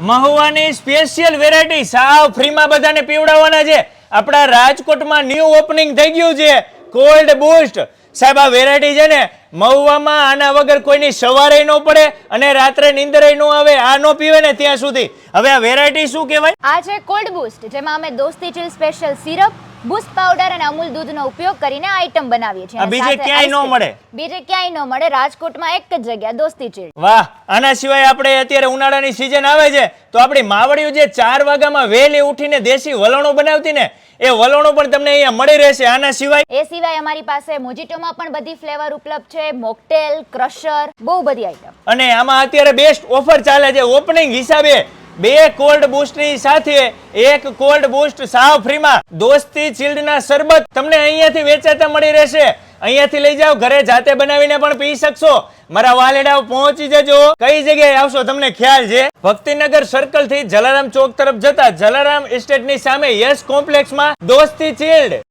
મહુવાની special variety સાવ ફ્રીમાં બધાને પીવડાવવાના છે. આપણા રાજકોટમાં ન્યૂ ઓપનિંગ થઈ ગયું છે. કોલ્ડ બૂસ્ટ સાહેબ, આ વેરાયટી છે ને, મહુવામાં આના વગર કોઈની સવારે ન પડે અને રાત્રે નિંદરે ન આવે, આ ન પીવે ને ત્યાં સુધી. હવે આ વેરાયટી શું કહેવાય? આ છે કોલ્ડ બૂસ્ટ જેમાં અમે દોસ્તી chill special syrup boost powder અને અમૂલ દૂધનો ઉપયોગ કરીને આઈટમ બનાવીએ છીએ. બીજે ક્યાંય ન મળે. બીજે ક્યાંય ન મળે રાજકોટમાં એક જ જગ્યા દોસ્તી ચીલ વાહ આના સિવાય આપણે અત્યારે ઉનાળાની સિઝન આવે છે તો આપણી માવડીઓ જે ચાર વાગ્યામાં વહેલી ઉઠીને દેશી વલણો બનાવતી ને એ વલણો પણ તમને અહીંયા મળી રહેશે. આના સિવાય એ સિવાય અમારી પાસે મોજીટોમાં પણ બધી ફ્લેવર ઉપલબ્ધ છે મોકટેલ ક્રશર બહુ બધી આઈટમ અને આમાં અત્યારે બેસ્ટ ઓફર ચાલે છે. ઓપનિંગ હિસાબે બે કોલ્ડ બુસ્ટની સાથે એક કોલ્ડ બુસ્ટ સાવ ફ્રીમાં દોસ્તી ચિલ્ડના શરબત તમને અહીંયાથી વેચાતા મળી રહેશે. અહીંયાથી લઈ જાઓ, ઘરે જાતે બનાવીને પણ પી શકશો. મારા વાલેડા પહોંચી જજો. કઈ જગ્યાએ આવશો તમને ખ્યાલ છે? ભક્તિનગર સર્કલથી જલારામ ચોક તરફ જતા જલારામ એસ્ટેટની સામે યસ કોમ્પ્લેક્સમાં દોસ્તી ચિલ્ડ